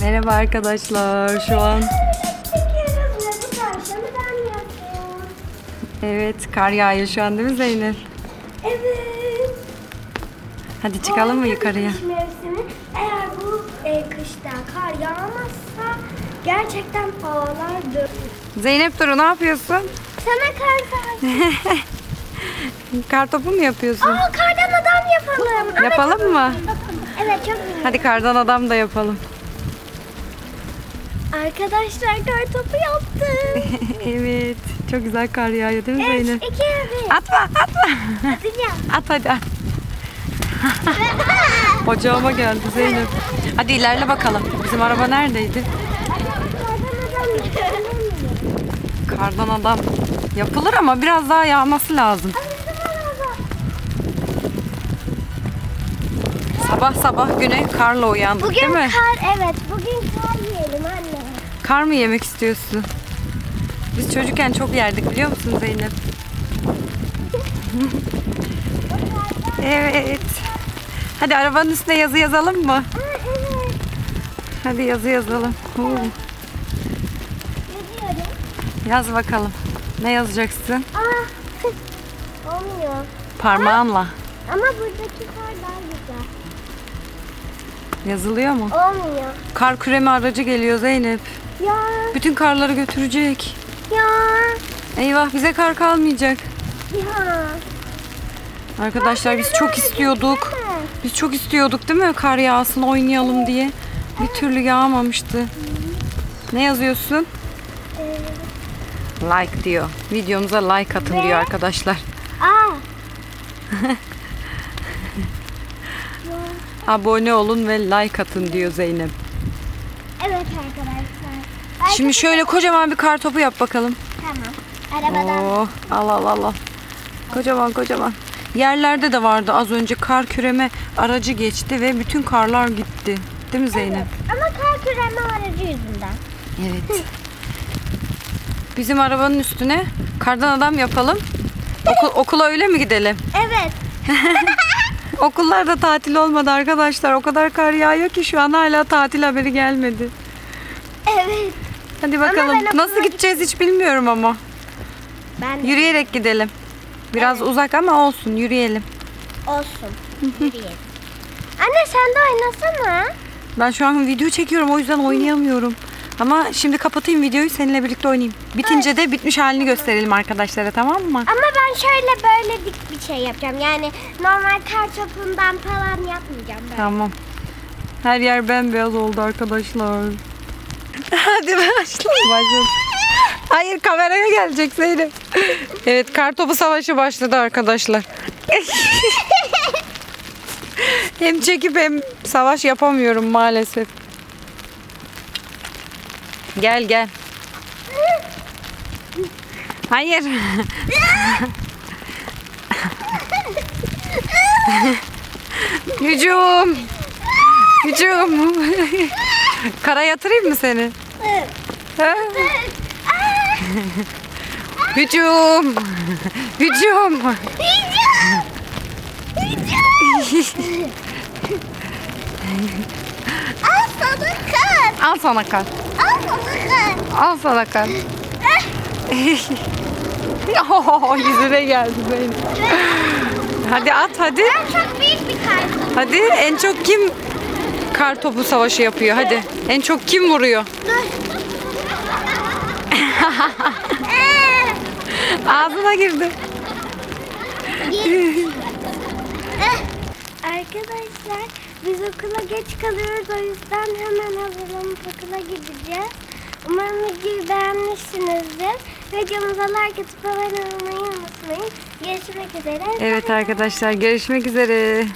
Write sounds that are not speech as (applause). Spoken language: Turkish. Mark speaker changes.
Speaker 1: Merhaba arkadaşlar. Şu an evet kar yağıyor şu an değil mi Zeynep?
Speaker 2: Evet.
Speaker 1: Hadi çıkalım mı yukarıya?
Speaker 2: kış mevsimi. Eğer bu e, kışta kar yağmazsa gerçekten havalar dönür.
Speaker 1: Zeynep Duru ne yapıyorsun?
Speaker 2: Sana kar (laughs) kar.
Speaker 1: Topu mu yapıyorsun?
Speaker 2: Aa kardan adam yapalım.
Speaker 1: Yapalım mı?
Speaker 2: Evet çok güzel.
Speaker 1: Hadi kardan adam da yapalım.
Speaker 2: Arkadaşlar kar topu yaptım. (laughs)
Speaker 1: evet. Çok güzel kar yağıyor değil mi
Speaker 2: 3,
Speaker 1: Zeynep?
Speaker 2: 2, 1.
Speaker 1: Atma atma.
Speaker 2: Atacağım.
Speaker 1: At hadi at. (laughs) Ocağıma geldi Zeynep. Hadi ilerle bakalım. Bizim araba neredeydi? Kardan adam yapılır ama biraz daha yağması lazım. Sabah sabah güne karla uyandık
Speaker 2: Bugün
Speaker 1: değil mi?
Speaker 2: kar evet bugün kar.
Speaker 1: Kar mı yemek istiyorsun? Biz çocukken çok yerdik biliyor musun Zeynep? (laughs) evet. Hadi arabanın üstüne yazı yazalım mı? Hadi yazı yazalım. Yaz bakalım. Ne yazacaksın?
Speaker 2: Aa. Olmuyor.
Speaker 1: Parmağınla.
Speaker 2: Ama buradaki kar daha güzel.
Speaker 1: Yazılıyor mu?
Speaker 2: Olmuyor.
Speaker 1: Kar küreme aracı geliyor Zeynep.
Speaker 2: Ya.
Speaker 1: Bütün karları götürecek.
Speaker 2: Ya.
Speaker 1: Eyvah bize kar kalmayacak.
Speaker 2: Ya.
Speaker 1: Arkadaşlar biz çok istiyorduk. Biz çok istiyorduk değil mi kar yağsın oynayalım diye. Bir türlü yağmamıştı. Ne yazıyorsun?
Speaker 2: Ee,
Speaker 1: Like diyor. Videomuza like atın diyor arkadaşlar.
Speaker 2: aa. (laughs)
Speaker 1: Abone olun ve like atın diyor Zeynep.
Speaker 2: Evet arkadaşlar.
Speaker 1: Şimdi şöyle kocaman bir kar topu yap bakalım.
Speaker 2: Tamam. Arabadan.
Speaker 1: Oo, al al al al. Kocaman kocaman. Yerlerde de vardı az önce kar küreme aracı geçti ve bütün karlar gitti. Değil mi Zeynep?
Speaker 2: Ama kar küreme aracı yüzünden.
Speaker 1: Evet. Bizim arabanın üstüne kardan adam yapalım. Okul, okula öyle mi gidelim?
Speaker 2: Evet. (laughs) (laughs)
Speaker 1: Okullar da tatil olmadı arkadaşlar. O kadar kar yağıyor ki şu an hala tatil haberi gelmedi.
Speaker 2: Evet.
Speaker 1: Hadi bakalım.
Speaker 2: ben okula
Speaker 1: Nasıl gideceğiz hiç bilmiyorum ama.
Speaker 2: Ben de.
Speaker 1: Yürüyerek gidelim. Biraz uzak ama olsun yürüyelim.
Speaker 2: Olsun. Yürüyelim. Anne sen de oynasana.
Speaker 1: Ben şu an video çekiyorum o yüzden oynayamıyorum. Ama şimdi kapatayım videoyu seninle birlikte oynayayım. Bitince de bitmiş halini gösterelim arkadaşlara tamam mı?
Speaker 2: Ama ben şöyle böyle dik bir şey yapacağım. Yani normal kar topundan falan yapmayacağım ben.
Speaker 1: Tamam. Her yer bembeyaz oldu arkadaşlar. (laughs) Hadi başla. Başla. Hayır kameraya gelecek Zeynep. Evet kartopu savaşı başladı arkadaşlar. (laughs) hem çekip hem savaş yapamıyorum maalesef. Gel gel. Hayır. Hücum. Hücum. Kara yatırayım mı seni? Ha? Hücum. Hücum. Al sana kar.
Speaker 2: Al sana kar.
Speaker 1: Al sana kar. Oh, (laughs) yüzüne geldi benim. Hadi at hadi.
Speaker 2: Ben çok büyük bir kar.
Speaker 1: Hadi en çok kim kar topu savaşı yapıyor? Hadi. En çok kim vuruyor? (laughs) Ağzına girdi.
Speaker 2: Arkadaşlar biz okula geç kalıyoruz o yüzden hemen hazırlanıp okula gideceğiz. Umarım videoyu beğenmişsinizdir. Videomuza like atıp abone olmayı unutmayın. Görüşmek üzere.
Speaker 1: Evet arkadaşlar görüşmek üzere.